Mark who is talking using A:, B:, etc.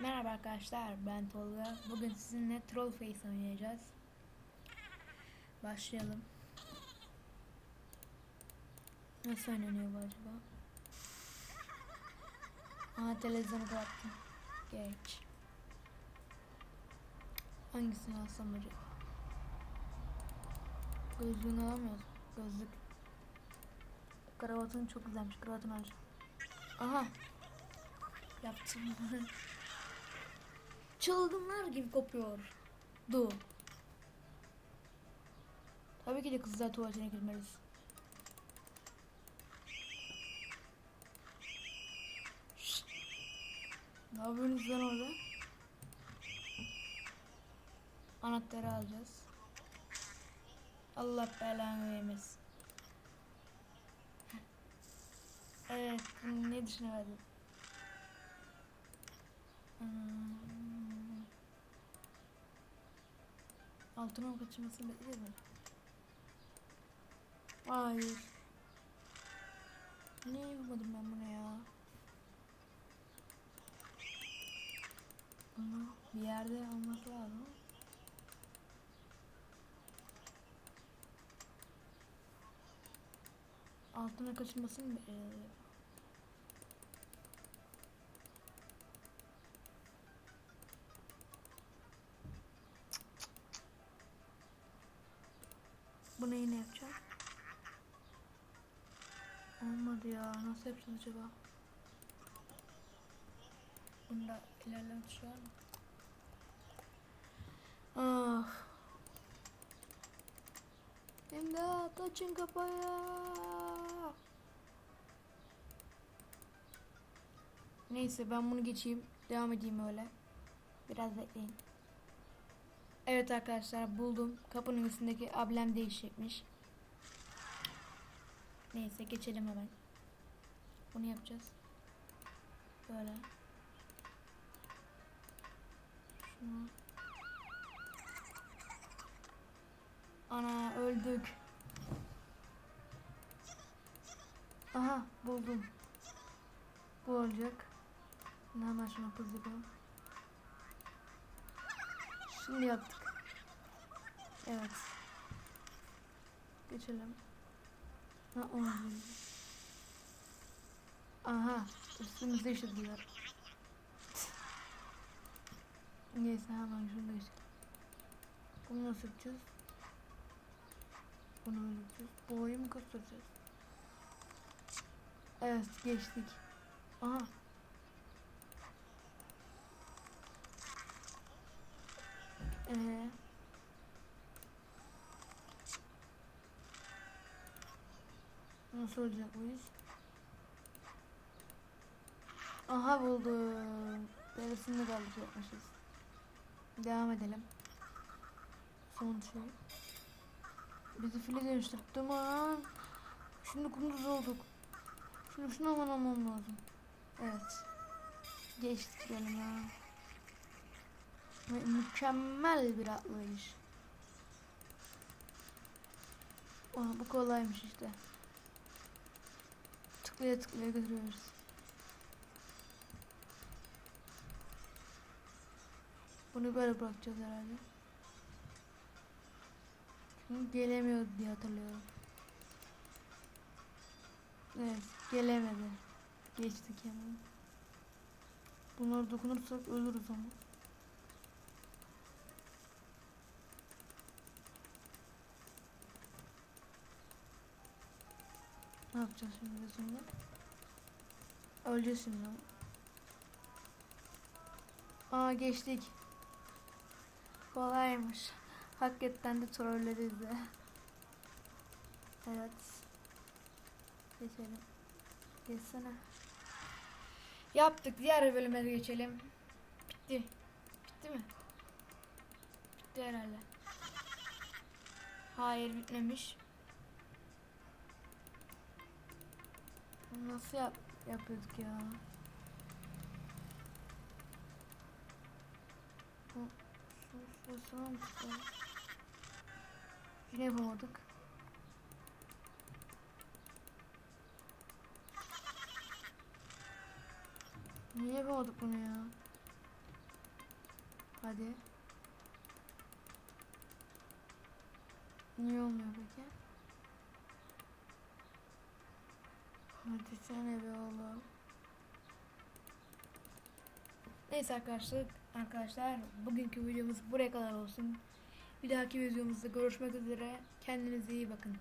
A: Merhaba arkadaşlar ben Tolga. Bugün sizinle Troll Face oynayacağız. Başlayalım. Nasıl oynanıyor bu acaba? Aa televizyonu kapattım. Geç. Hangisini alsam acaba? Gözlüğünü alamıyoruz. Gözlük. Kravatın çok güzelmiş. Kravatını alacağım. Aha. Yaptım. Çılgınlar gibi kopuyor. Du. Tabii ki de kızlar tuvaletine girmeliyiz. Ne yapıyorsunuz lan orada? Anahtarı alacağız. Allah belanı vermesin. Evet, ne düşünüyordun? Altına kaçırmasını bekliyor mu? Hayır. Niye yapmadım ben bunu ya? Bunu bir yerde olması lazım. Altına kaçırmasını mı Bunu yine yapacağım. Olmadı ya. Nasıl yapacağız acaba? Bunda ilerleme tuşu var mı? Ah. İmdat açın kapıyı. Neyse ben bunu geçeyim. Devam edeyim öyle. Biraz bekleyin. Evet arkadaşlar buldum. Kapının üstündeki ablem değişecekmiş. Neyse geçelim hemen. Bunu yapacağız. Böyle. Şunu. Ana öldük. Aha buldum. Bu olacak. Hemen şuna yapalım. Şimdi yaptık. Evet. Geçelim. Ha. Aha üstümüzde ışıklıyor. Neyse hemen şunu geçelim. Bunu nasıl yapacağız? Bunu öyle yapacağız. Boğayı mı kapatacağız? Evet geçtik. Aha. Ee, nasıl olacak bu iş? Aha buldum. Derisini de alacakmışız. Devam edelim. Son şey. Bizi file dönüştürdü aman. Şimdi kunduz olduk. Şimdi şunu aman almam lazım. Evet. Geçtik ya. Mü- mükemmel bir atlayış. Aa, bu kolaymış işte. Tıklaya tıklaya götürüyoruz. Bunu böyle bırakacağız herhalde. Çünkü gelemiyordu diye hatırlıyorum. Evet, gelemedi. Geçtik hemen. Bunlara dokunursak ölürüz ama. Ne yapacağız şimdi onu? Öleceğiz şimdi. Aa geçtik. Kolaymış. Hakikaten de trolleriz de. Evet. Geçelim. Geçsene. Yaptık. Diğer bölüme de geçelim. Bitti. Bitti mi? Bitti herhalde. Hayır bitmemiş. Nasıl yap yapıyorduk ya? Bu su su su. Yine yapamadık. Niye yapamadık bunu ya? Hadi. Niye olmuyor peki? Hadi be oğlum. Neyse arkadaşlar, arkadaşlar bugünkü videomuz buraya kadar olsun. Bir dahaki videomuzda görüşmek üzere. Kendinize iyi bakın.